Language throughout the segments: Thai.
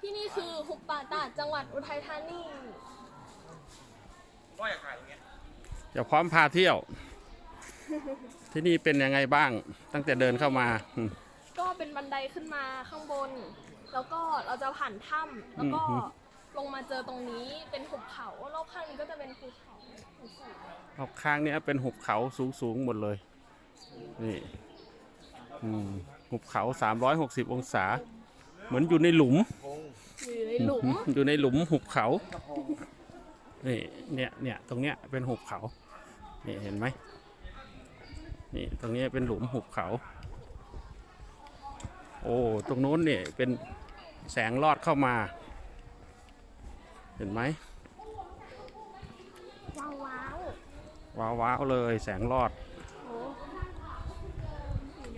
ที่นี่คือหุบป่าตาดจังหวัดอุทัยธานีก็อยากถ่ายอย่างเงี้ยจะพร้อมพาเที่ยว ที่นี่เป็นยังไงบ้าง ตั้งแต่เดินเข้ามาอืม ก็เป็นบันไดขึ้นมาข้างบน แล้วก็เราจะผ่านถ้ำแล้วก็อืม ลงมาเจอตรงนี้เป็นหุบเขารอบข้างนี้ก็จะเป็นภูเขาสูงรอบข้างเนี้ยเป็นหุบเขาสูงๆหมดเลย นี่อืมหุบเขา 360 องศา เหมือนอยู่ในหลุมๆอยู่ใน หลุม อยู่ในหลุมหุบเขานี่เนี่ยเนี่ยตรงเนี้ยเป็นหุบเขานี่เห็นไหมนี่ตรงเนี้ยเป็นหลุมหุบเขา โอ้ตรงโน้นเนี่ยเป็นแสงลอดเข้ามา เห็นไหมว้าวว้าวว้าวว้าวเลยแสงลอดโอ้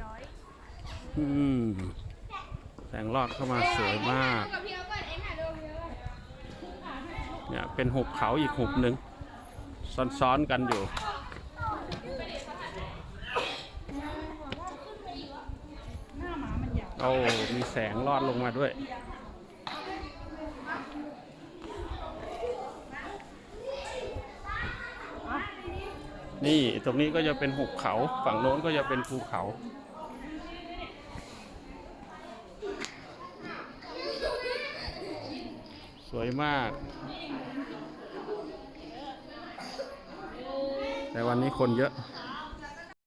ย้อยอืมแสงลอดเข้ามาสวยมาก เนี่ยเป็นหุบเขาอีกหุบหนึ่งซ้อนๆกันอยู่ โอ้ มีแสงลอดลงมาด้วย นี่ตรงนี้ก็จะเป็นหุบเขา ฝั่งโน้นก็จะเป็นภูเขา สวยมาก แต่วันนี้คนเยอะ